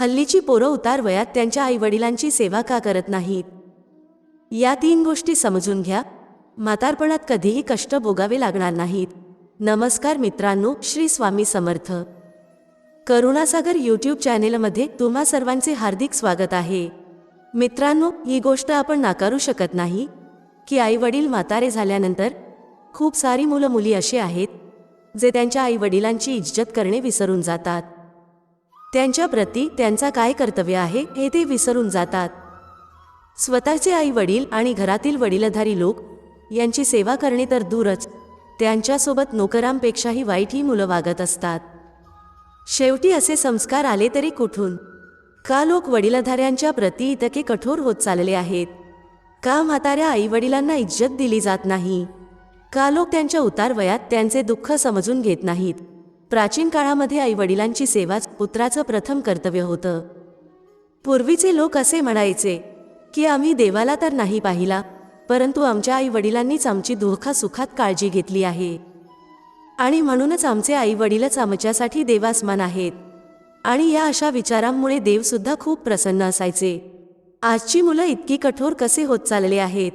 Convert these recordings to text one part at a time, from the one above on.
हल्लीची पोरं उतार वयात त्यांच्या आईवडिलांची सेवा का करत नाहीत? या तीन गोष्टी समजून घ्या. म्हातारपणात कधीही कष्ट भोगावे लागणार नाहीत. नमस्कार मित्रांनो श्री स्वामी समर्थ. करुणासागर यूट्यूब चॅनेलमध्ये तुम्हा सर्वांचे हार्दिक स्वागत आहे. मित्रांनो ही गोष्ट आपण नाकारू शकत नाही. की आईवडील म्हातारे झाल्यानंतर खूप सारी मुलं मुली असे आहेत जे त्यांच्या आईवडिलांची इज्जत करणे विसरून जातात. त्यांच्याप्रती त्यांचा काय कर्तव्य आहे हे ते विसरून जातात. स्वतःचे आई वडील आणि घरातील वडीलधारी लोक यांची सेवा करणे तर दूरच त्यांच्यासोबत नोकरांपेक्षाही वाईट ही मुलं वागत असतात. शेवटी असे संस्कार आले तरी कुठून? का लोक वडीलधाऱ्यांच्या प्रती इतके कठोर होत चालले आहेत? का म्हाताऱ्या आईवडिलांना इज्जत दिली जात नाही? का लोक त्यांच्या उतार वयात त्यांचे दुःख समजून घेत नाहीत? प्राचीन काळामध्ये आईवडिलांची सेवाच पुत्राचं प्रथम कर्तव्य होतं. पूर्वीचे लोक असे म्हणायचे की आम्ही देवाला तर नाही पाहिला परंतु आमच्या आई वडिलांनीच आमची दुःखासुखात काळजी घेतली आहे. आणि म्हणूनच आमचे आई वडीलच आमच्यासाठी देवासमान आहेत. आणि या अशा विचारांमुळे देवसुद्धा खूप प्रसन्न असायचे. आजची मुलं इतकी कठोर कसे होत चालले आहेत?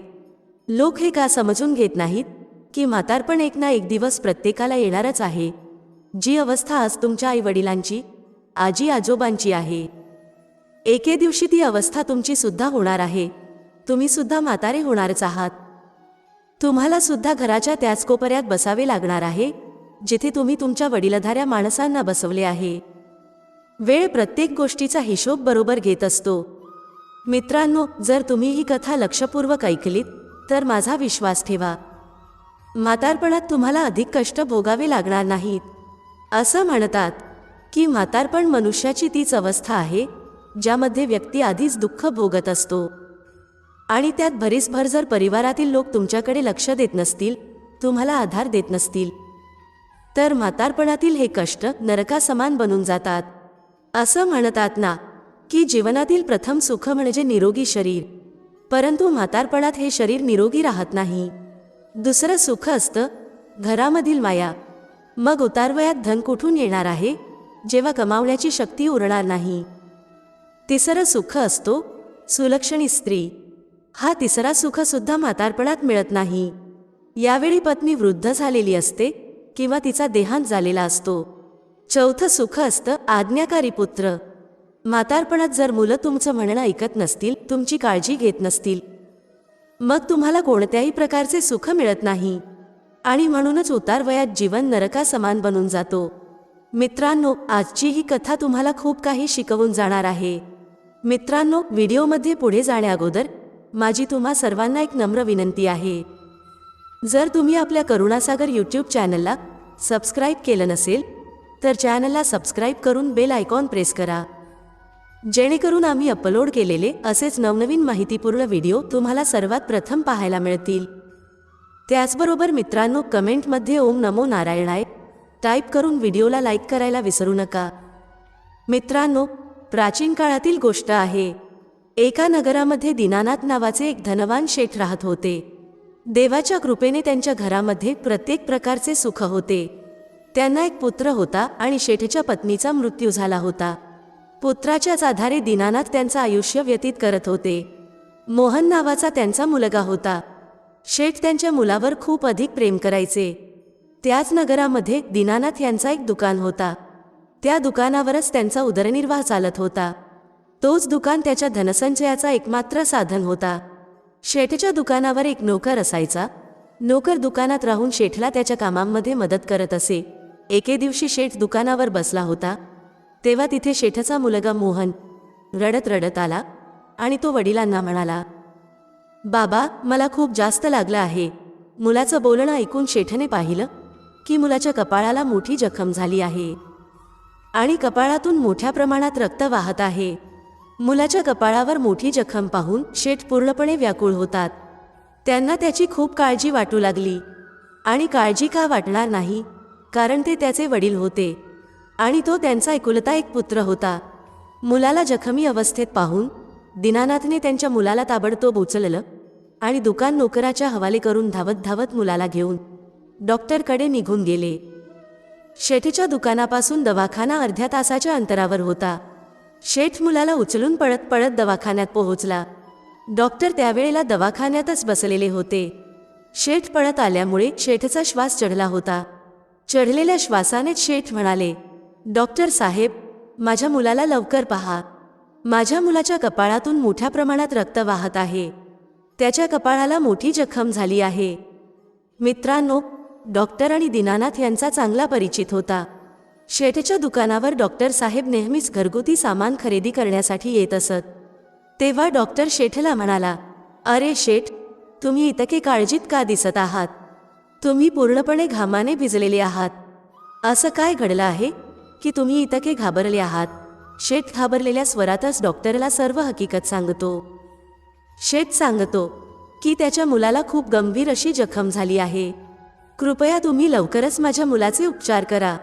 लोक हे का समजून घेत नाहीत? की म्हातारपण एक ना एक दिवस प्रत्येकाला येणारच आहे. जी अवस्था आज तुमच्या आई वडिलांची आजी आजोबांची आहे. एके दिवशी ती अवस्था तुमची सुद्धा होणार आहे. तुम्ही सुद्धा म्हातारे होणारच आहात. तुम्हाला सुद्धा घराच्या त्याच कोपऱ्यात बसावे लागणार आहे जिथे तुम्ही तुमच्या वडीलधाऱ्या माणसांना बसवले आहे. वेळ प्रत्येक गोष्टीचा हिशोब बरोबर घेत असतो. मित्रांनो जर तुम्ही ही कथा लक्षपूर्वक ऐकलीत तर माझा विश्वास ठेवा. म्हातारपणात तुम्हाला अधिक कष्ट भोगावे लागणार नाहीत. असं म्हणतात की म्हातारपण मनुष्याची तीच अवस्था आहे ज्यामध्ये व्यक्ती आधीच दुःख भोगत असतो. आणि त्यात भरीसभर जर परिवारातील लोक तुमच्याकडे लक्ष देत नसतील तुम्हाला आधार देत नसतील तर म्हातारपणातील हे कष्ट नरकासमान बनून जातात. असं म्हणतात ना की जीवनातील प्रथम सुख म्हणजे निरोगी शरीर परंतु म्हातारपणात हे शरीर निरोगी राहत नाही. दुसरं सुख असतं घरामधील माया. मग उतारवयात धन कुठून येणार आहे? जेव्हा कमावण्याची शक्ती उरणार नाही. तिसरं सुख असतो सुलक्षणी स्त्री. हा तिसरा सुखसुद्धा म्हातारपणात मिळत नाही. यावेळी पत्नी वृद्ध झालेली असते किंवा तिचा देहांत झालेला असतो. चौथं सुख असतं आज्ञाकारी पुत्र. म्हातारपणात जर मुलं तुमचं म्हणणं ऐकत नसतील तुमची काळजी घेत नसतील. मग तुम्हाला कोणत्याही प्रकारचे सुख मिळत नाही. आणि म्हणूनच उतार वयात जीवन नरकासमान बनून जातो. मित्रांनो आजची ही कथा तुम्हाला खूप काही शिकवून जाणार आहे. मित्रांनो व्हिडिओमध्ये पुढे जाण्याअगोदर माझी तुम्हा सर्वांना एक नम्र विनंती आहे. जर तुम्ही आपल्या करुणासागर यूट्यूब चॅनलला सबस्क्राईब केलं नसेल तर चॅनलला सबस्क्राईब करून बेल आयकॉन प्रेस करा. जेणेकरून आम्ही अपलोड केलेले असेच नवनवीन माहितीपूर्ण व्हिडिओ तुम्हाला सर्वात प्रथम पाहायला मिळतील. त्याचबरोबर मित्रांनो कमेंटमध्ये ओम नमो नारायणाय. टाईप करून व्हिडिओला लाईक करायला विसरू नका. मित्रांनो प्राचीन काळातील गोष्ट आहे. एका नगरामध्ये दीनानाथ नावाचे एक धनवान शेठ राहत होते. देवाच्या कृपेने त्यांच्या घरामध्ये प्रत्येक प्रकारचे सुख होते. त्यांना एक पुत्र होता आणि शेठच्या पत्नीचा मृत्यू झाला होता. पुत्राच्याच आधारे दीनानाथ त्यांचं आयुष्य व्यतीत करत होते. मोहन नावाचा त्यांचा मुलगा होता. शेठ त्यांच्या मुलावर खूप अधिक प्रेम करायचे. त्याच नगरामध्ये दीनानाथ यांचा एक दुकान होता. त्या दुकानावरच त्यांचा उदरनिर्वाह चालत होता. तोच दुकान त्याच्या धनसंचयाचा एकमात्र साधन होता. शेठच्या दुकानावर एक नोकर असायचा. नोकर दुकानात राहून शेठला त्याच्या कामांमध्ये मदत करत असे. एके दिवशी शेठ दुकानावर बसला होता. तेव्हा तिथे शेठचा मुलगा मोहन रडत रडत आला आणि तो वडिलांना म्हणाला बाबा मला खूप जास्त लागलं आहे. मुलाचं बोलणं ऐकून शेठने पाहिलं की मुलाच्या कपाळाला मोठी जखम झाली आहे. आणि कपाळातून मोठ्या प्रमाणात रक्त वाहत आहे. मुलाच्या कपाळावर मोठी जखम पाहून शेठ पूर्णपणे व्याकुळ होतात. त्यांना त्याची खूप काळजी वाटू लागली. आणि काळजी का वाटणार नाही? कारण ते त्याचे वडील होते. आणि तो त्यांचा एकुलता एक पुत्र होता. मुलाला जखमी अवस्थेत पाहून दिनानाथने त्यांच्या मुलाला ताबडतोब उचललं आणि दुकान नोकराच्या हवाले करून धावत धावत मुलाला घेऊन डॉक्टरकडे निघून गेले. शेठीच्या दुकानापासून दवाखाना अर्ध्या तासाच्या अंतरावर होता. शेठ मुलाला उचलून पळत पळत दवाखान्यात पोहोचला. डॉक्टर त्यावेळेला दवाखान्यातच बसलेले होते. शेठ पळत आल्यामुळे शेठचा श्वास चढला होता. चढलेल्या श्वासानेच शेठ म्हणाले डॉक्टर साहेब माझ्या मुलाला लवकर पहा. माझ्या मुलाच्या कपाळातून मोठ्या प्रमाणात रक्त वाहत आहे. त्याच्या कपाळाला मोठी जखम झाली आहे. मित्रांनो डॉक्टर आणि दीनानाथ यांचा चांगला परिचित होता. शेठच्या दुकानावर डॉक्टर साहेब नेहमीच घरगुती सामान खरेदी करण्यासाठी येत असत. तेव्हा डॉक्टर शेठला म्हणाला अरे शेठ तुम्ही इतके काळजीत का दिसत आहात? तुम्ही पूर्णपणे घामाने भिजलेले आहात. असं काय घडलं आहे की तुम्ही इतके घाबरले आहात? शेठ घाबरलेल्या स्वरातच डॉक्टरला सर्व हकीकत सांगतो. शेठ सांगतो की त्याच्या मुलाला खूप गंभीर अशी जखम झाली आहे. कृपया तुम्ही लवकरच माझ्या मुलाचे उपचार करा.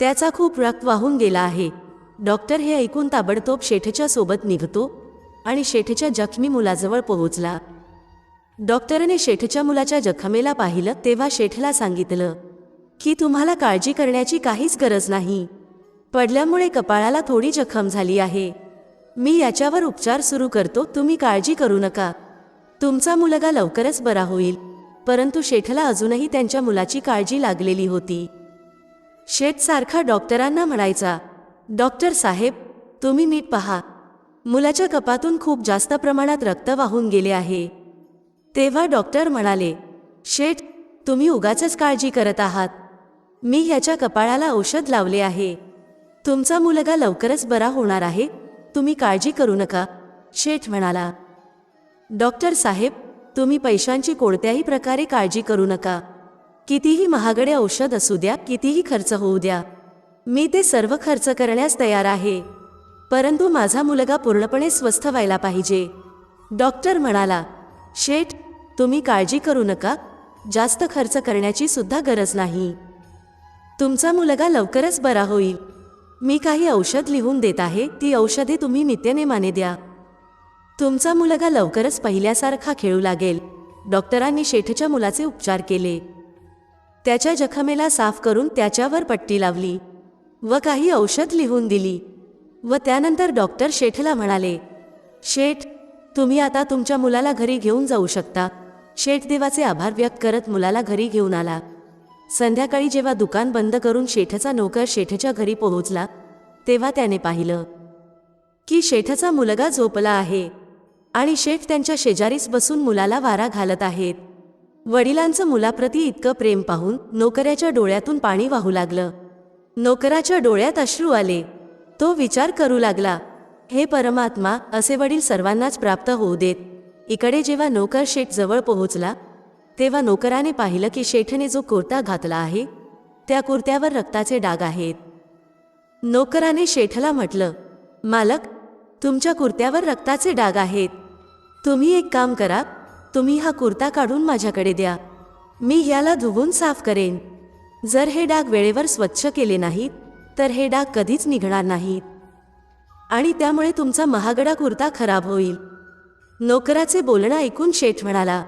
त्याचा खूप रक्त वाहून गेला आहे. डॉक्टर हे ऐकून ताबडतोब शेठच्या सोबत निघतो आणि शेठच्या जखमी मुलाजवळ पोहोचला. डॉक्टरने शेठच्या मुलाच्या जखमेला पाहिलं तेव्हा शेठला सांगितलं की तुम्हाला काळजी करण्याची काहीच गरज नाही. पडल्यामुळे कपाळाला थोडी जखम झाली आहे. मी याच्यावर उपचार सुरू करतो तुम्ही काळजी करू नका. तुमचा मुलगा लवकरच बरा होईल. परंतु शेठला अजूनही त्यांच्या मुलाची काळजी लागलेली होती. शेठ सारखा डॉक्टरांना म्हणायचा डॉक्टर साहेब तुम्ही नीट पहा. मुलाच्या कपातून खूप जास्त प्रमाणात रक्त वाहून गेले आहे. तेव्हा डॉक्टर म्हणाले शेठ तुम्ही उगाचच काळजी करत आहात. मी ह्याच्या कपाळाला औषध लावले आहे. तुमचा मुलगा लवकरच बरा होणार आहे. तुम्ही काळजी करू नका. शेठ म्हणाला डॉक्टर साहेब तुम्ही पैशांची कोणत्याही प्रकारे काळजी करू नका. कितीही महागडे औषध असू द्या कितीही खर्च होऊ द्या. मी ते सर्व खर्च करण्यास तयार आहे. परंतु माझा मुलगा पूर्णपणे स्वस्थ व्हायला पाहिजे. डॉक्टर म्हणाला शेठ तुम्ही काळजी करू नका. जास्त खर्च करण्याची सुद्धा गरज नाही. तुमचा मुलगा लवकरच बरा होईल. मी काही औषध लिहून देत आहे ती औषधे तुम्ही नित्यनेमाने द्या. तुमचा मुलगा लवकरच पहिल्यासारखा खेळू लागेल. डॉक्टरांनी शेठच्या मुलाचे उपचार केले. त्याच्या जखमेला साफ करून त्याच्यावर पट्टी लावली व काही औषध लिहून दिली व त्यानंतर डॉक्टर शेठला म्हणाले शेठ तुम्ही आता तुमच्या मुलाला घरी घेऊन जाऊ शकता. शेठ देवाचे आभार व्यक्त करत मुलाला घरी घेऊन आला. संध्याकाळी जेव्हा दुकान बंद करून शेठचा नोकर शेठच्या घरी पोहोचला तेव्हा त्याने पाहिलं की शेठचा मुलगा झोपला आहे आणि शेठ त्यांच्या शेजारीच बसून मुलाला वारा घालत आहेत. वडिलांचं मुलाप्रती इतकं प्रेम पाहून नोकऱ्याच्या डोळ्यातून पाणी वाहू लागलं. नोकराच्या डोळ्यात अश्रू आले. तो विचार करू लागला हे परमात्मा असे वडील सर्वांनाच प्राप्त होऊ देत. इकडे जेव्हा नोकर शेठ जवळ पोहोचला तेव्हा नोकराने पाहिलं की शेठने जो कुर्ता घातला आहे त्या कुर्त्यावर रक्ताचे डाग आहेत. नोकराने शेठला म्हटलं मालक तुमच्या कुर्त्यावर रक्ताचे डाग आहेत. तुम्ही एक काम करा तुम्ही हा कुर्ता काढून माझ्याकडे द्या. मी ह्याला धुवून साफ करेन. जर हे डाग वेळेवर स्वच्छ केले नाहीत तर हे डाग कधीच निघणार नाहीत. आणि त्यामुळे तुमचा महागडा कुर्ता खराब होईल. नोकराचे बोलणं ऐकून शेठ म्हणाला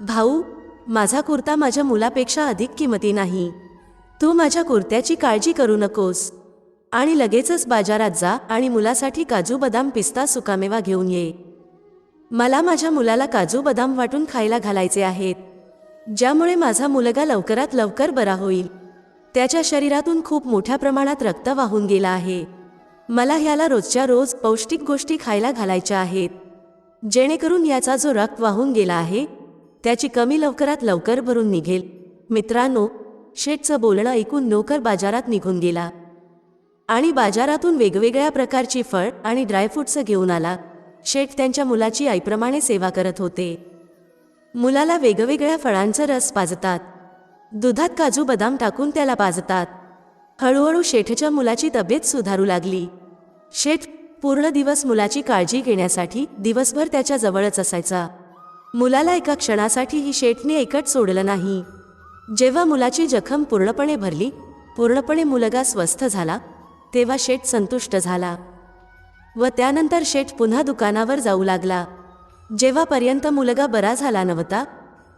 भाऊ माझा कुर्ता माझ्या मुलापेक्षा अधिक किमती नाही. तू माझ्या कुर्त्याची काळजी करू नकोस. आणि लगेचच बाजारात जा आणि मुलासाठी काजू बदाम पिस्ता सुकामेवा घेऊन ये. मला माझ्या मुलाला काजू बदाम वाटून खायला घालायचे आहेत. ज्यामुळे माझा मुलगा लवकरात लवकर बरा होईल. त्याच्या शरीरातून खूप मोठ्या प्रमाणात रक्त वाहून गेला आहे. मला ह्याला रोजच्या रोज पौष्टिक गोष्टी खायला घालायच्या आहेत. जेणेकरून याचा जो रक्त वाहून गेला आहे त्याची कमी लवकरात लवकर भरून निघेल. मित्रांनो शेठचं बोलणं ऐकून नोकर बाजारात निघून गेला. आणि बाजारातून वेगवेगळ्या प्रकारची फळ आणि ड्रायफ्रूट्स घेऊन आला. शेठ त्यांच्या मुलाची आईप्रमाणे सेवा करत होते. मुलाला वेगवेगळ्या फळांचा रस पाजतात. दुधात काजू बदाम टाकून त्याला पाजतात. हळूहळू शेठच्या मुलाची तब्येत सुधारू लागली. शेठ पूर्ण दिवस मुलाची काळजी घेण्यासाठी दिवसभर त्याच्या जवळच असायचा. मुलाला एका क्षणासाठीही शेठने एकट सोडलं नाही. जेव्हा मुलाची जखम पूर्णपणे भरली पूर्णपणे मुलगा स्वस्थ झाला तेव्हा शेठ संतुष्ट झाला. व त्यानंतर शेठ पुन्हा दुकानावर जाऊ लागला. जेव्हापर्यंत मुलगा बरा झाला नव्हता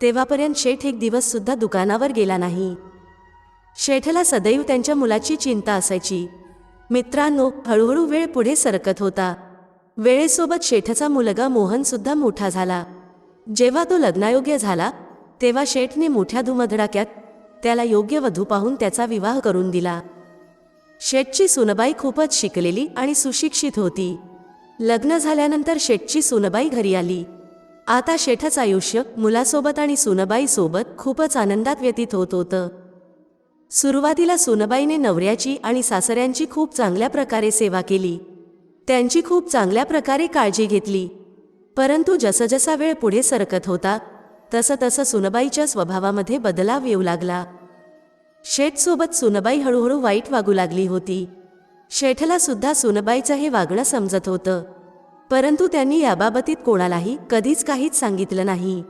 तेव्हापर्यंत शेठ एक दिवससुद्धा दुकानावर गेला नाही. शेठला सदैव त्यांच्या मुलाची चिंता असायची. मित्रांनो हळूहळू वेळ पुढे सरकत होता. वेळेसोबत शेठचा मुलगा मोहनसुद्धा मोठा झाला. जेव्हा तो लग्नायोग्य झाला तेव्हा शेठने मोठ्या धुमधडाक्यात त्याला योग्य वधू पाहून त्याचा विवाह करून दिला. शेठची सुनबाई खूपच शिकलेली आणि सुशिक्षित होती. लग्न झाल्यानंतर शेठची सुनबाई घरी आली. आता शेठच आयुष्य मुलासोबत आणि सुनबाईसोबत खूपच आनंदात व्यतीत होत होतं. सुरुवातीला सुनबाईने नवऱ्याची आणि सासऱ्यांची खूप चांगल्या प्रकारे सेवा केली. त्यांची खूप चांगल्या प्रकारे काळजी घेतली. परंतु जसजसा वेळ पुढे सरकत होता तसं तसं सुनबाईच्या स्वभावामध्ये बदलाव येऊ लागला. शेठसोबत सुनबाई हळूहळू वाईट वागू लागली होती. शेठला सुद्धा सुनबाईचं हे वागणं समजत होतं. परंतु त्यांनी याबाबतीत कोणालाही कधीच काहीच सांगितलं नाही.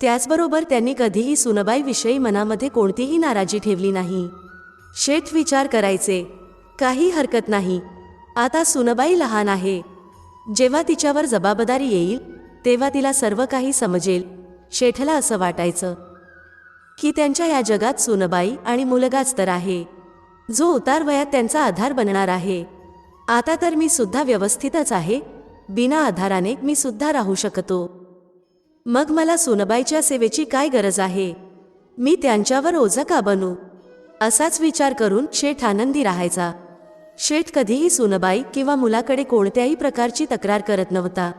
त्याचबरोबर त्यांनी कधीही सुनबाईविषयी मनामध्ये कोणतीही नाराजी ठेवली नाही. शेठ विचार करायचे काही हरकत नाही. आता सुनबाई लहान आहे. जेव्हा तिच्यावर जबाबदारी येईल तेव्हा तिला सर्व काही समजेल शेठला असं वाटायचं की त्यांच्या या जगात सुनबाई आणि मुलगाच तर आहे. जो उतार वयात त्यांचा आधार बनणार आहे. आता तर मी सुद्धा व्यवस्थितच आहे. बिना आधाराने मी सुद्धा राहू शकतो. मग मला सुनबाईच्या सेवेची काय गरज आहे? मी त्यांच्यावर ओझं का बनू? असाच विचार करून शेठ आनंदी राहायचा. शेठ कधीही सुनबाई किंवा मुलाकडे कोणत्याही प्रकारची तक्रार करत नव्हता.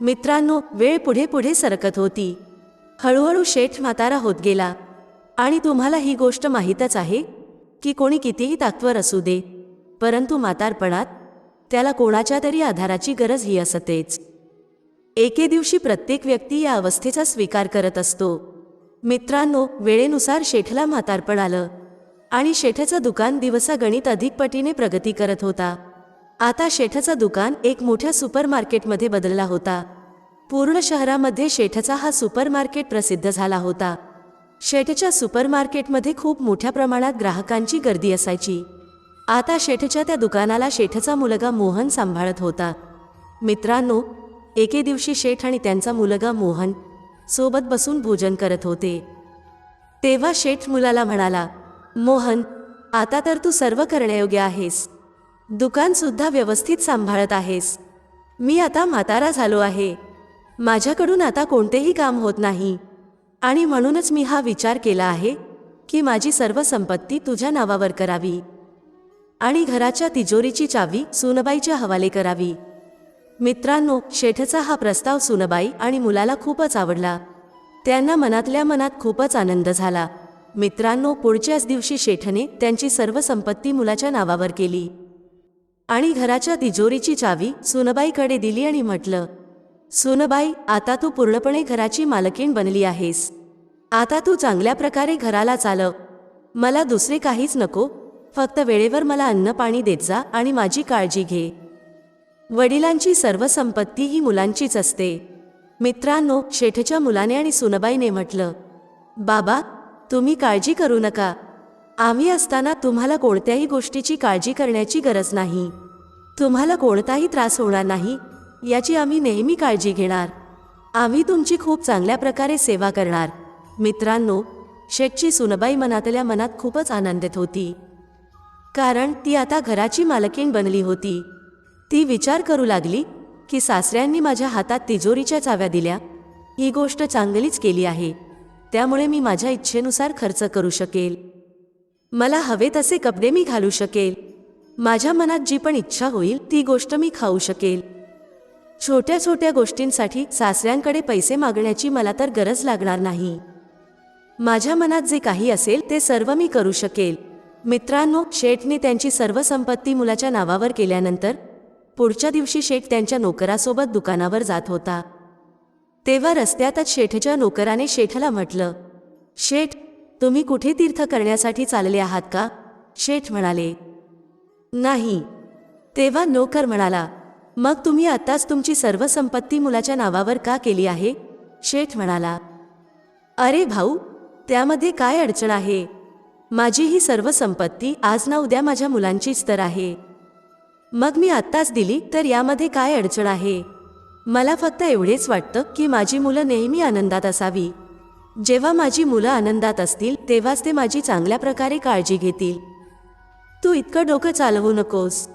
मित्रांनो वेळ पुढे पुढे सरकत होती. हळूहळू शेठ म्हातारा होत गेला. आणि तुम्हाला ही गोष्ट माहीतच आहे की कोणी कितीही ताकदवर असू दे परंतु म्हातारपणात त्याला कोणाच्या तरी आधाराची गरज ही असतेच. एके दिवशी प्रत्येक व्यक्ती या अवस्थेचा स्वीकार करत असतो. मित्रांनो वेळेनुसार शेठला म्हातारपण आलं. आणि शेठचं दुकान दिवसागणित अधिक पटीने प्रगती करत होता. आता शेठचं दुकान एक मोठ्या सुपर मार्केटमध्ये बदलला होता. पूर्ण शहरामध्ये शेठचा हा सुपर मार्केट प्रसिद्ध झाला होता. शेठच्या सुपर मार्केटमध्ये खूप मोठ्या प्रमाणात ग्राहकांची गर्दी असायची. आता शेठच्या त्या दुकानाला शेठचा मुलगा मोहन सांभाळत होता. मित्रांनो एके दिवशी शेठ आणि त्यांचा मुलगा मोहन सोबत बसून भोजन करत होते. तेव्हा शेठ मुलाला म्हणाला मोहन आता तर तू सर्व करण्यायोग्य आहेस. दुकानसुद्धा व्यवस्थित सांभाळत आहेस. मी आता म्हातारा झालो आहे. माझ्याकडून आता कोणतेही काम होत नाही. आणि म्हणूनच मी हा विचार केला आहे की माझी सर्व संपत्ती तुझ्या नावावर करावी. आणि घराच्या तिजोरीची चावी सुनबाईच्या हवाले करावी. मित्रांनो शेठचा हा प्रस्ताव सुनबाई आणि मुलाला खूपच आवडला. त्यांना मनातल्या मनात खूपच आनंद झाला. मित्रांनो पुढच्याच दिवशी शेठने त्यांची सर्व संपत्ती मुलाच्या नावावर केली. आणि घराच्या तिजोरीची चावी सुनबाईकडे दिली आणि म्हटलं सुनबाई आता तू पूर्णपणे घराची मालकीण बनली आहेस. आता तू चांगल्या प्रकारे घराला चालव. मला दुसरे काहीच नको. फक्त वेळेवर मला अन्न पाणी देत जा आणि माझी काळजी घे. वडिलांची सर्व संपत्ती ही मुलांचीच असते. मित्रांनो शेठच्या मुलाने आणि सुनबाईने म्हटलं बाबा तुम्ही काळजी करू नका. आम्ही असताना तुम्हाला कोणत्याही गोष्टीची काळजी करण्याची गरज नाही. तुम्हाला कोणताही त्रास होणार नाही याची आम्ही नेहमी काळजी घेणार. आम्ही तुमची खूप चांगल्या प्रकारे सेवा करणार. मित्रांनो शेठची सुनबाई मनातल्या मनात खूपच आनंदित होती. कारण ती आता घराची मालकीण बनली होती. ती विचार करू लागली की सासऱ्यांनी माझ्या हातात तिजोरीच्या चाव्या दिल्या. ही गोष्ट चांगलीच केली आहे. त्यामुळे मी माझ्या इच्छेनुसार खर्च करू शकेल. मला हवे तसे कपडे मी घालू शकेल. माझ्या मनात जी पण इच्छा होईल ती गोष्ट मी खाऊ शकेल. छोट्या छोट्या गोष्टींसाठी सासऱ्यांकडे पैसे मागण्याची मला तर गरज लागणार नाही. माझ्या मनात जे काही असेल ते सर्व मी करू शकेल. मित्रांनो शेठने त्यांची सर्व संपत्ती मुलाच्या नावावर केल्यानंतर पुढच्या दिवशी शेठ त्यांच्या नोकरासोबत दुकानावर जात होता. तेव्हा रस्त्यातच शेठच्या नोकराने शेठला म्हटलं शेठ तुम्ही कुठे तीर्थ करण्यासाठी चालले आहात का? शेठ म्हणाले नाही. तेव्हा नोकर म्हणाला मग तुम्ही आत्ताच तुमची सर्व संपत्ती मुलाच्या नावावर का केली आहे? शेठ म्हणाला अरे भाऊ त्यामध्ये काय अडचण आहे? माझी ही सर्व संपत्ती आज ना उद्या माझ्या मुलांचीच तर आहे. मग मी आत्ताच दिली तर यामध्ये काय अडचण आहे? मला फक्त एवढेच वाटतं की माझी मुलं नेहमी आनंदात असावी. जेव्हा माझी मुलं आनंदात असतील तेव्हाच ते माझी चांगल्या प्रकारे काळजी घेतील. तू इतकं डोकं चालवू नकोस.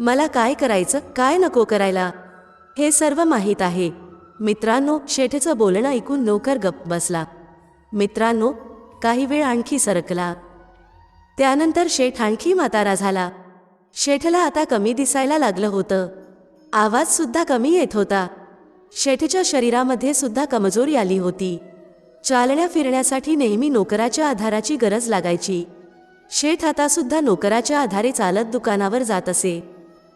मला काय करायचं काय नको करायला? हे सर्व माहीत आहे. मित्रांनो शेठचं बोलणं ऐकून नोकर गप्प बसला. मित्रांनो काही वेळ आणखी सरकला. त्यानंतर शेठ आणखी म्हातारा झाला. शेठला आता कमी दिसायला लागलं होतं. आवाज सुद्धा कमी येत होता. शेठच्या शरीरामध्ये सुद्धा कमजोरी आली होती. चालण्या फिरण्यासाठी नेहमी नोकराच्या आधाराची गरज लागायची. शेठ आतासुद्धा नोकराच्या आधारे चालत दुकानावर जात असे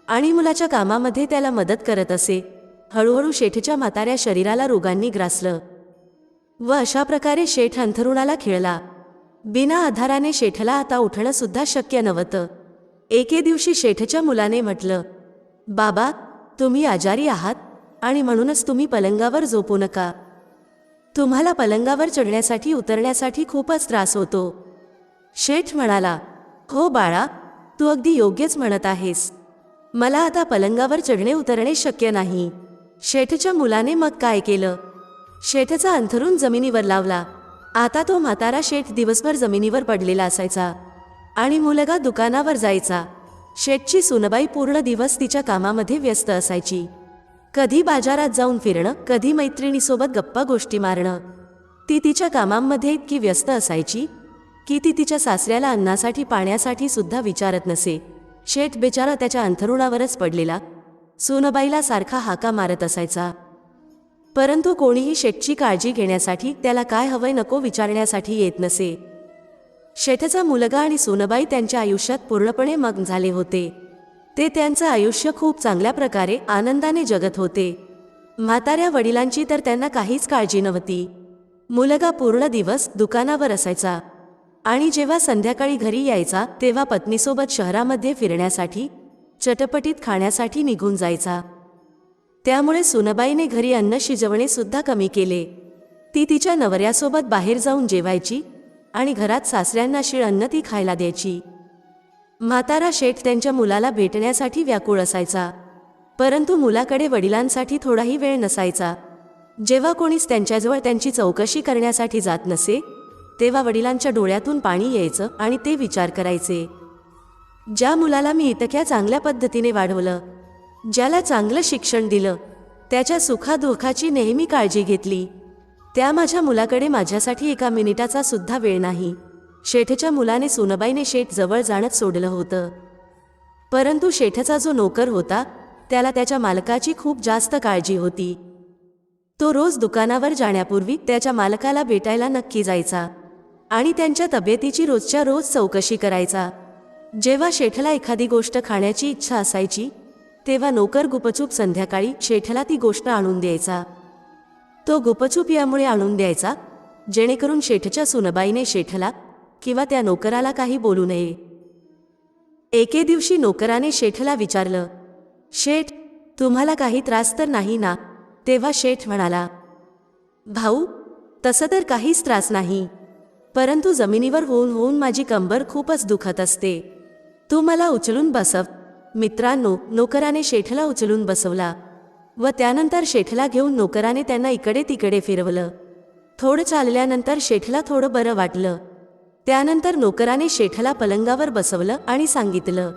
आणि मुलाच्या कामामध्ये त्याला मदत करत असे. हळूहळू शेठच्या म्हाताऱ्या शरीराला रोगांनी ग्रासलं. व अशा प्रकारे शेठ अंथरुणाला खिळला. बिना आधाराने शेठला आता उठणं सुद्धा शक्य नव्हतं. एके दिवशी शेठच्या मुलाने म्हटलं बाबा तुम्ही आजारी आहात आणि म्हणूनच तुम्ही पलंगावर झोपू नका. तुम्हाला पलंगावर चढण्यासाठी उतरण्यासाठी खूपच त्रास होतो. शेठ म्हणाला हो बाळा तू अगदी योग्यच म्हणत आहेस. मला आता पलंगावर चढणे उतरणे शक्य नाही. शेठच्या मुलाने मग काय केलं? शेठचा अंथरून जमिनीवर लावला. आता तो म्हातारा शेठ दिवसभर जमिनीवर पडलेला असायचा आणि मुलगा दुकानावर जायचा. शेठची सुनबाई पूर्ण दिवस तिच्या कामामध्ये व्यस्त असायची. कधी बाजारात जाऊन फिरणं कधी मैत्रिणीसोबत गप्पा गोष्टी मारणं. ती तिच्या कामांमध्ये इतकी व्यस्त असायची की ती तिच्या सासऱ्याला अन्नासाठी पाण्यासाठी सुद्धा विचारत नसे. शेठ बेचारा त्याच्या अंथरुणावरच पडलेला सुनबाईला सारखा हाका मारत असायचा. परंतु कोणीही शेठची काळजी घेण्यासाठी त्याला काय हवंय नको विचारण्यासाठी येत नसे. शेठचा मुलगा आणि सोनबाई त्यांच्या आयुष्यात पूर्णपणे मग्न झाले होते. ते त्यांचं आयुष्य खूप चांगल्या प्रकारे आनंदाने जगत होते. म्हाताऱ्या वडिलांची तर त्यांना काहीच काळजी नव्हती. मुलगा पूर्ण दिवस दुकानावर असायचा. आणि जेव्हा संध्याकाळी घरी यायचा तेव्हा पत्नीसोबत शहरामध्ये फिरण्यासाठी चटपटीत खाण्यासाठी निघून जायचा. त्यामुळे सुनबाईने घरी अन्न शिजवणे सुद्धा कमी केले. ती तिच्या नवऱ्यासोबत बाहेर जाऊन जेवायची आणि घरात सासऱ्यांना शिळ अन्न ती खायला द्यायची. म्हातारा शेठ त्यांच्या मुलाला भेटण्यासाठी व्याकुळ असायचा. परंतु मुलाकडे वडिलांसाठी थोडाही वेळ नसायचा. जेव्हा कोणीच त्यांच्याजवळ त्यांची चौकशी करण्यासाठी जात नसे तेव्हा वडिलांच्या डोळ्यातून पाणी यायचं आणि ते विचार करायचे. ज्या मुलाला मी इतक्या चांगल्या पद्धतीने वाढवलं ज्याला चांगलं शिक्षण दिलं त्याच्या सुखादुःखाची नेहमी काळजी घेतली त्या माझ्या मुलाकडे माझ्यासाठी एका मिनिटाचा सुद्धा वेळ नाही. शेठच्या मुलाने सोनबाईने शेठ जवळ जाणंच सोडलं होतं. परंतु शेठचा जो नोकर होता त्याला त्याच्या मालकाची खूप जास्त काळजी होती. तो रोज दुकानावर जाण्यापूर्वी त्याच्या मालकाला भेटायला नक्की जायचा आणि त्यांच्या तब्येतीची रोजच्या रोज चौकशी करायचा. जेव्हा शेठला एखादी गोष्ट खाण्याची इच्छा असायची तेव्हा नोकर गुपचूप संध्याकाळी शेठला ती गोष्ट आणून द्यायचा. तो गुपचूप यामुळे आणून द्यायचा जेणेकरून शेठच्या सुनबाईने शेठला किंवा त्या नोकराला काही बोलू नये. एके दिवशी नोकराने शेठला विचारलं शेठ तुम्हाला काही त्रास तर नाही ना? तेव्हा शेठ म्हणाला भाऊ तसं तर काहीच त्रास नाही परंतु जमिनीवर होऊन होऊन माझी कंबर खूपच दुखत असते. तू मला उचलून बसव. मित्रांनो नोकराने शेठला उचलून बसवला. व त्यानंतर शेठला घेऊन नोकराने त्यांना इकडे तिकडे फिरवलं. थोडं चालल्यानंतर शेठला थोडं बरं वाटलं. त्यानंतर नोकराने शेठला पलंगावर बसवलं आणि सांगितलं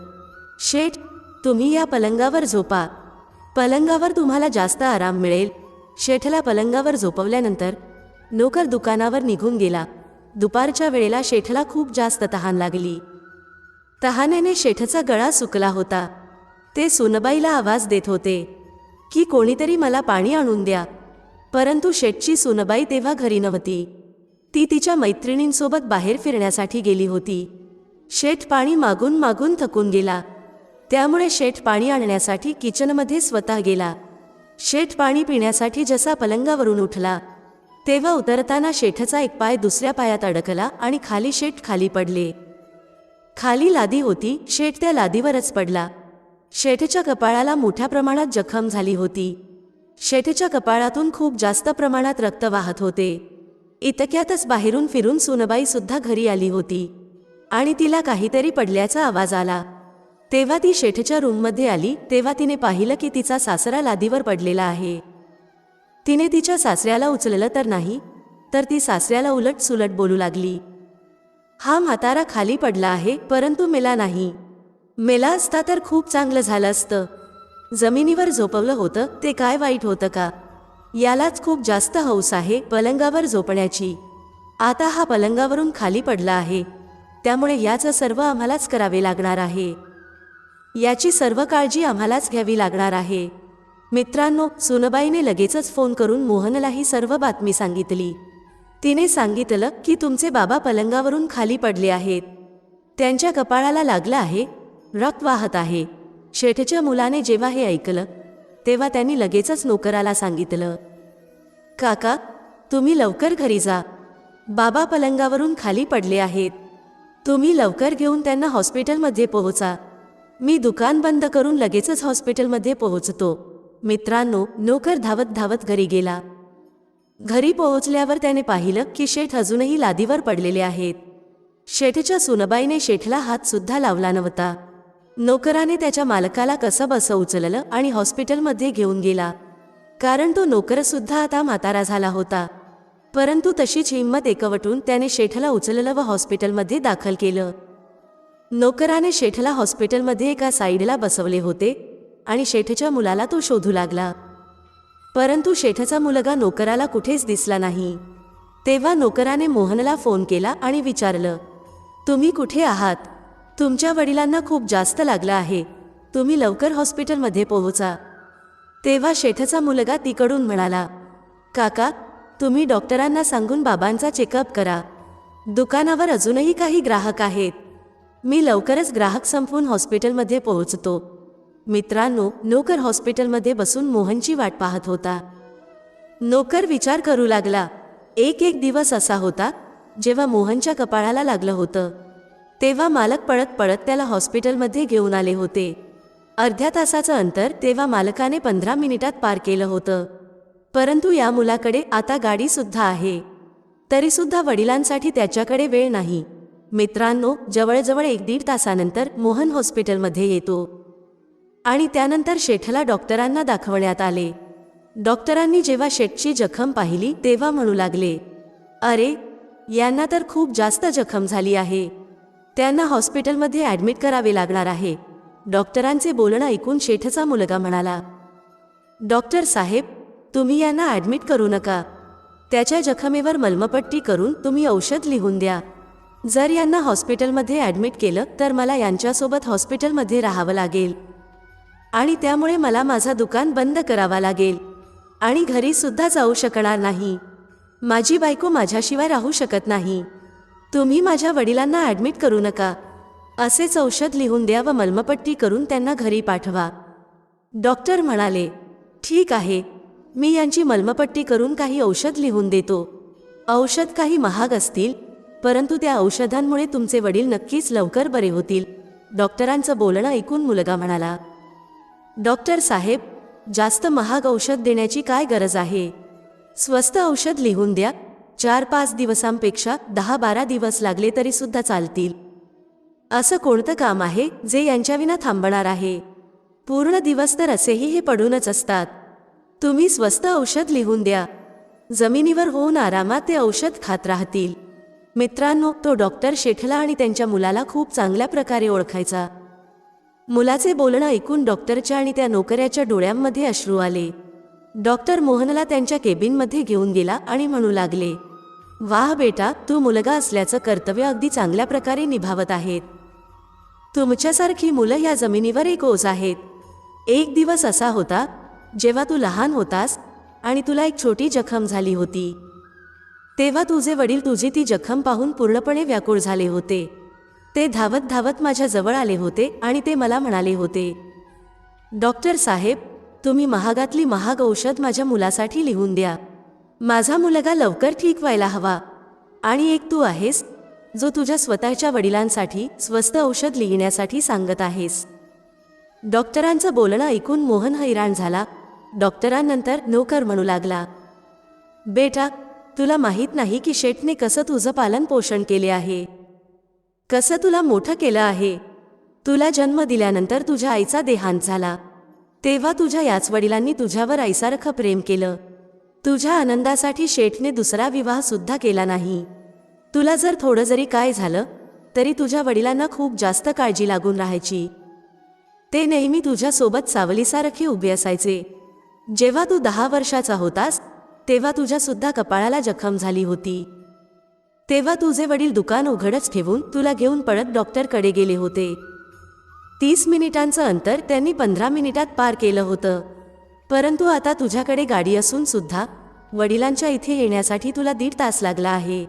शेठ तुम्ही या पलंगावर झोपा. पलंगावर तुम्हाला जास्त आराम मिळेल. शेठला पलंगावर झोपवल्यानंतर नोकर दुकानावर निघून गेला. दुपारच्या वेळेला शेठला खूप जास्त तहान लागली. तहानेने शेठचा गळा सुकला होता. ते सुनबाईला आवाज देत होते की कोणीतरी मला पाणी आणून द्या. परंतु शेठची सुनबाई तेव्हा घरी नव्हती. ती तिच्या मैत्रिणींसोबत बाहेर फिरण्यासाठी गेली होती. शेठ पाणी मागून मागून थकून गेला. त्यामुळे शेठ पाणी आणण्यासाठी किचनमध्ये स्वतः गेला. शेठ पाणी पिण्यासाठी जसा पलंगावरून उठला तेव्हा उतरताना शेठचा एक पाय दुसऱ्या पायात अडकला आणि खाली शेठ खाली पडले. खाली लादी होती शेठ त्या लादीवरच पडला. शेठच्या कपाळाला मोठ्या प्रमाणात जखम झाली होती. शेठच्या कपाळातून खूप जास्त प्रमाणात रक्त वाहत होते. इतक्यातच बाहेरून फिरून सुनबाई सुद्धा घरी आली होती आणि तिला काहीतरी पडल्याचा आवाज आला. तेव्हा ती शेठच्या रूममध्ये आली तेव्हा तिने पाहिलं की तिचा सासरा लादीवर पडलेला आहे. तिने तिच्या सासऱ्याला उचललं तर नाही तर ती सासऱ्याला उलट सुलट बोलू लागली. हा म्हातारा खाली पडला आहे परंतु मेला नाही. मेला असता तर खूप चांगलं झालं असतं. जमिनीवर झोपवलं होतं ते काय वाईट होतं का? यालाच खूप जास्त हौस आहे पलंगावर झोपण्याची. आता हा पलंगावरून खाली पडला आहे. त्यामुळे याचं सर्व आम्हालाच करावे लागणार आहे. याची सर्व काळजी आम्हालाच घ्यावी लागणार आहे. मित्रांनो सुनबाईने लगेचच फोन करून मोहनला ही सर्व बातमी सांगितली. तिने सांगितलं की तुमचे बाबा पलंगावरून खाली पडले आहेत. त्यांच्या कपाळाला लागलं आहे रक्त वाहत आहे. शेठच्या मुलाने जेव्हा हे ऐकलं तेव्हा त्यांनी लगेचच नोकराला सांगितलं काका तुम्ही लवकर घरी जा. बाबा पलंगावरून खाली पडले आहेत. तुम्ही लवकर घेऊन त्यांना हॉस्पिटलमध्ये पोहोचा. मी दुकान बंद करून लगेचच हॉस्पिटलमध्ये पोहोचतो. मित्रांनो नोकर धावत धावत घरी गेला. घरी पोहोचल्यावर त्याने पाहिलं की शेठ अजूनही लादीवर पडलेले आहेत. शेठच्या सुनबाईने शेठला हात सुद्धा लावला नव्हता. नोकराने त्याच्या मालकाला कसं बसं उचललं आणि हॉस्पिटलमध्ये घेऊन गेला. कारण तो नोकरसुद्धा आता म्हातारा झाला होता. परंतु तशीच हिंमत एकवटून त्याने शेठला उचललं व हॉस्पिटलमध्ये दाखल केलं. नोकराने शेठला हॉस्पिटलमध्ये एका साईडला बसवले होते आणि शेठच्या मुलाला तो शोधू लागला. परंतु शेठचा मुलगा नोकराला कुठेच दिसला नाही. तेव्हा नोकराने मोहनला फोन केला आणि विचारलं तुम्ही कुठे आहात? तुमच्या वडिलांना खूप जास्त लागलं आहे. तुम्ही लवकर हॉस्पिटलमध्ये पोहोचा. तेव्हा शेठचा मुलगा तिकडून म्हणाला काका तुम्ही डॉक्टरांना सांगून बाबांचा चेकअप करा. दुकानावर अजूनही काही ग्राहक आहेत. मी लवकरच ग्राहक संपवून हॉस्पिटलमध्ये पोहोचतो. मित्रांनो नोकर हॉस्पिटलमध्ये बसून मोहनची वाट पाहत होता. नोकर विचार करू लागला. एक एक दिवस असा होता जेव्हा मोहनच्या कपाळाला लागलं होतं. तेव्हा मालक पळत पळत त्याला हॉस्पिटलमध्ये घेऊन आले होते. अर्ध्या तासाचं अंतर तेव्हा मालकाने पंधरा मिनिटात पार केलं होतं. परंतु या मुलाकडे आता गाडीसुद्धा आहे. तरीसुद्धा वडिलांसाठी त्याच्याकडे वेळ नाही. मित्रांनो जवळजवळ एक दीड तासानंतर मोहन हॉस्पिटलमध्ये येतो. आणि त्यानंतर शेठला डॉक्टरांना दाखवण्यात आले. डॉक्टरांनी जेव्हा शेठची जखम पाहिली तेव्हा म्हणू लागले अरे यांना तर खूप जास्त जखम झाली आहे. त्यांना हॉस्पिटलमध्ये ॲडमिट करावे लागणार आहे. डॉक्टरांचे बोलणं ऐकून शेठचा मुलगा म्हणाला डॉक्टर साहेब तुम्ही यांना ॲडमिट करू नका. त्याच्या जखमेवर मलमपट्टी करून तुम्ही औषध लिहून द्या. जर यांना हॉस्पिटलमध्ये ॲडमिट केलं तर मला यांच्यासोबत हॉस्पिटलमध्ये राहावं लागेल. आणि त्यामुळे मला माझा दुकान बंद करावा लागेल. आणि घरीसुद्धा जाऊ शकणार नाही. माझी बायको माझ्याशिवाय राहू शकत नाही. तुम्ही माझ्या वडिलांना ॲडमिट करू नका. असेच औषध लिहून द्या व मलमपट्टी करून त्यांना घरी पाठवा. डॉक्टर म्हणाले ठीक आहे. मी यांची मलमपट्टी करून काही औषध लिहून देतो. औषध काही महाग असतील परंतु त्या औषधांमुळे तुमचे वडील नक्कीच लवकर बरे होतील. डॉक्टरांचं बोलणं ऐकून मुलगा म्हणाला डॉक्टर साहेब जास्त महाग औषध देण्याची काय गरज आहे? स्वस्त औषध लिहून द्या चार पाच दिवसांपेक्षा दहा बारा दिवस लागले तरी सुद्धा चालतील. असं कोणतं काम आहे जे यांच्याविना थांबणार आहे? पूर्ण दिवस तर असेही हे पडूनच असतात. तुम्ही स्वस्त औषध लिहून द्या. जमिनीवर होऊन आरामात ते औषध खात राहतील. मित्रांनो तो डॉक्टर शेठला आणि त्यांच्या मुलाला खूप चांगल्या प्रकारे ओळखायचा. मुलाचे बोलणं ऐकून डॉक्टरच्या आणि त्या नोकऱ्याच्या डोळ्यांमध्ये अश्रू आले. डॉक्टर मोहनला त्यांच्या केबिनमध्ये घेऊन गेला आणि म्हणू लागले वाह बेटा तू मुलगा असल्याचं कर्तव्य अगदी चांगल्या प्रकारे निभावत आहेत. तुमच्यासारखी मुलं या जमिनीवर एक ओझ आहेत. एक दिवस असा होता जेव्हा तू लहान होतास आणि तुला एक छोटी जखम झाली होती. तेव्हा तुझे वडील तुझी ती जखम पाहून पूर्णपणे व्याकुळ झाले होते. ते धावत धावत माझ्या जवळ आले होते आणि ते मला म्हणाले होते डॉक्टर साहेब तुम्ही महागातली महाग औषध माझ्या मुलासाठी लिहून द्या. माझा मुलगा लवकर ठीक व्हायला हवा. आणि एक तू आहेस जो तुझ्या स्वतःच्या वडिलांसाठी स्वस्त औषध लिहिण्यासाठी सांगत आहेस. डॉक्टरांचं बोलणं ऐकून मोहन हैराण झाला. डॉक्टरांनंतर नोकर म्हणू लागला. बेटा तुला माहीत नाही की शेठने कसं तुझं पालन पोषण केले आहे. कसं तुला मोठं केलं आहे. तुला जन्म दिल्यानंतर तुझ्या आईचा देहांत झाला. तेव्हा तुझ्या याच वडिलांनी तुझ्यावर आईसारखं प्रेम केलं. तुझ्या आनंदासाठी शेठने दुसरा विवाह सुद्धा केला नाही. तुला जर थोडं जरी काय झालं तरी तुझ्या वडिलांना खूप जास्त काळजी लागून राहायची. ते नेहमी तुझ्यासोबत सावलीसारखे उभे असायचे. जेव्हा तू दहा वर्षाचा होतास तेव्हा तुझ्यासुद्धा कपाळाला जखम झाली होती. तेव्हा तुझे वडील दुकान उघडच ठेवून तुला घेऊन पळत डॉक्टरकडे गेले होते. तीस मिनिटांचं अंतर त्यांनी पंधरा मिनिटात पार केलं होतं. परंतु आता तुझ्याकडे गाडी असून सुद्धा वडिलांच्या इथे येण्यासाठी तुला दीड तास लागला आहे.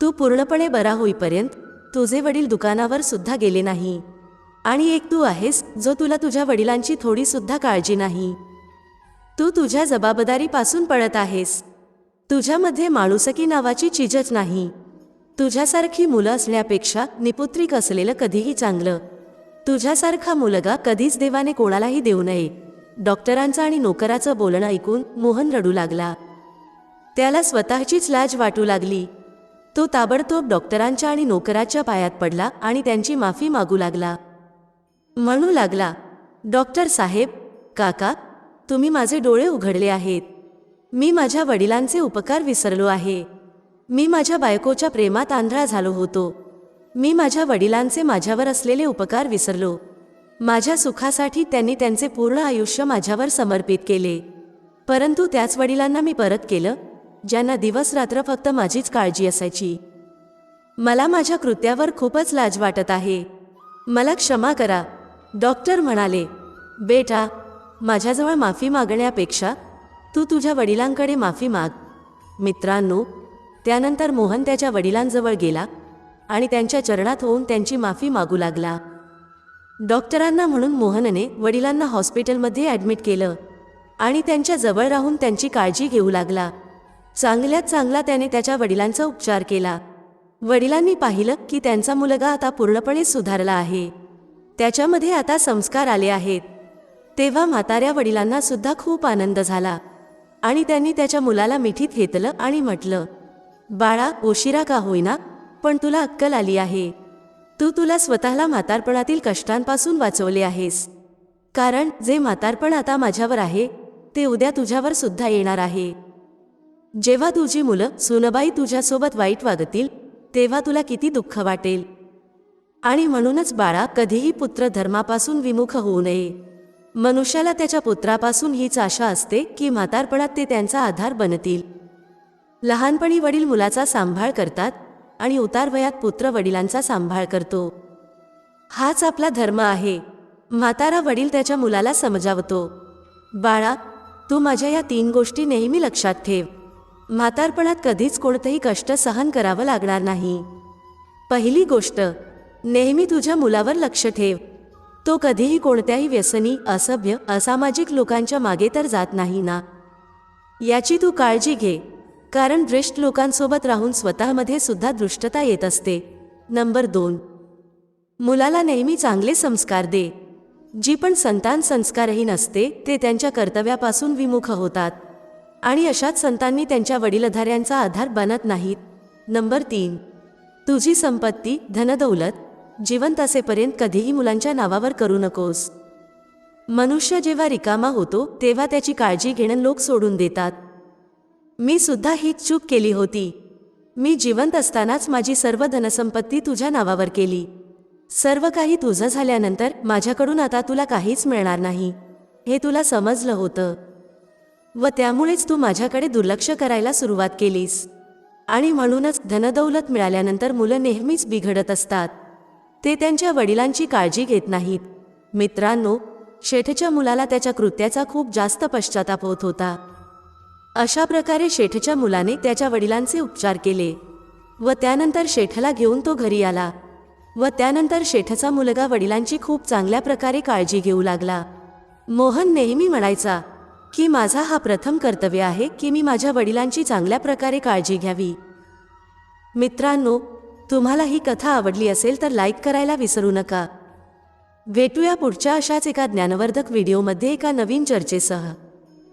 तू पूर्णपणे बरा होईपर्यंत तुझे वडील दुकानावर सुद्धा गेले नाही. आणि एक तू आहेस जो तुला तुझ्या वडिलांची थोडीसुद्धा काळजी नाही. तू तुझ्या जबाबदारीपासून पळत आहेस. तुझ्यामध्ये माणुसकी नावाची चीजच नाही. तुझ्यासारखी मुलं असण्यापेक्षा निपुत्रिक असलेलं कधीही चांगलं. तुझ्यासारखा मुलगा कधीच देवाने कोणालाही देऊ नये. डॉक्टरांचं आणि नोकराचं बोलणं ऐकून मोहन रडू लागला. त्याला स्वतःचीच लाज वाटू लागली. तो ताबडतोब डॉक्टरांच्या आणि नोकराच्या पायात पडला आणि त्यांची माफी मागू लागला. म्हणू लागला डॉक्टर साहेब काका तुम्ही माझे डोळे उघडले आहेत. मी माझ्या वडिलांचे उपकार विसरलो आहे. मी माझ्या बायकोच्या प्रेमात आंधळा झालो होतो. मी माझ्या वडिलांचे माझ्यावर असलेले उपकार विसरलो. माझ्या सुखासाठी त्यांनी त्यांचे पूर्ण आयुष्य माझ्यावर समर्पित केले. परंतु त्याच वडिलांना मी परत केलं ज्यांना दिवस रात्र फक्त माझीच काळजी असायची. मला माझ्या कृत्यावर खूपच लाज वाटत आहे. मला क्षमा करा. डॉक्टर म्हणाले बेटा माझ्याजवळ माफी मागण्यापेक्षा तू तुझ्या वडिलांकडे माफी माग. मित्रांनो त्यानंतर मोहन त्याच्या वडिलांजवळ गेला आणि त्यांच्या चरणात होऊन त्यांची माफी मागू लागला. डॉक्टरांना म्हणून मोहनने वडिलांना हॉस्पिटलमध्ये ॲडमिट केलं आणि त्यांच्या जवळ राहून त्यांची काळजी घेऊ लागला. चांगल्यात चांगला त्याने त्याच्या वडिलांचा उपचार केला. वडिलांनी पाहिलं की त्यांचा मुलगा आता पूर्णपणे सुधारला आहे. त्याच्यामध्ये आता संस्कार आले आहेत. तेव्हा म्हाताऱ्या वडिलांना सुद्धा खूप आनंद झाला आणि त्यांनी त्याच्या मुलाला मिठीत घेतलं आणि म्हटलं बाळा उशिरा का होईना पण तुला अक्कल आली आहे. तू तुला स्वतःला म्हातारपणातील कष्टांपासून वाचवले आहेस. कारण जे म्हातारपण आता माझ्यावर आहे ते उद्या तुझ्यावर सुद्धा येणार आहे. जेव्हा तुझी मुलं सुनबाई तुझ्यासोबत वाईट वागतील तेव्हा तुला किती दुःख वाटेल. आणि म्हणूनच बाळा कधीही पुत्र धर्मापासून विमुख होऊ नये. मनुष्याला त्याच्या पुत्रापासून हीच आशा असते की म्हातारपणात ते त्यांचा आधार बनतील. लहानपणी वडील मुलाचा सांभाळ करतात आणि उतारवयात पुत्र वडिलांचा सांभाळ करतो. हाच आपला धर्म आहे. म्हातारा वडील त्याच्या मुलाला समजावतो. बाळा तू माझ्या या तीन गोष्टी नेहमी लक्षात ठेव. म्हातारपणात कधीच कोणतंही कष्ट सहन करावं लागणार नाही. पहिली गोष्ट नेहमी तुझ्या मुलावर लक्ष ठेव. तो कधीही कोणत्याही व्यसनी असभ्य असामाजिक लोकांच्या मागे तर जात नाही ना. याची तू काळजी घे. कारण दृष्ट लोकांसोबत राहून स्वतःमध्ये सुद्धा दृष्टता येत असते. नंबर दोन. मुलाला नेहमी चांगले संस्कार दे. जी पण संतान संस्कारहीन असते ते त्यांच्या कर्तव्यापासून विमुख होतात. आणि अशाच संतांनी त्यांच्या वडीलधाऱ्यांचा आधार बनत नाहीत. नंबर तीन. तुझी संपत्ती धनदौलत जिवंत असेपर्यंत कधीही मुलांच्या नावावर करू नकोस. मनुष्य जेव्हा रिकामा होतो तेव्हा त्याची काळजी घेणं लोक सोडून देतात. मी सुद्धा ही चूक केली होती. मी जिवंत असतानाच माझी सर्व धनसंपत्ती तुझ्या नावावर केली. सर्व काही तुझं झाल्यानंतर माझ्याकडून आता तुला काहीच मिळणार नाही. हे तुला समजलं होतं. व त्यामुळेच तू माझ्याकडे दुर्लक्ष करायला सुरुवात केलीस. आणि म्हणूनच धनदौलत मिळाल्यानंतर मुलं नेहमीच बिघडत असतात. ते त्यांच्या वडिलांची काळजी घेत नाहीत. मित्रांनो शेठच्या मुलाला त्याच्या कृत्याचा खूप जास्त पश्चाताप होत होता. अशा प्रकारे शेठच्या मुलाने त्याच्या वडिलांचे उपचार केले व त्यानंतर शेठला घेऊन तो घरी आला व त्यानंतर शेठचा मुलगा वडिलांची खूप चांगल्या प्रकारे काळजी घेऊ लागला. मोहन नेहमी म्हणायचा की माझा हा प्रथम कर्तव्य आहे की मी माझ्या वडिलांची चांगल्या प्रकारे काळजी घ्यावी. मित्रांनो तुम्हाला ही कथा आवडली असेल तर लाईक करायला विसरू नका. भेटूया पुढच्या अशाच एका ज्ञानवर्धक व्हिडिओमध्ये एका नवीन चर्चेसह.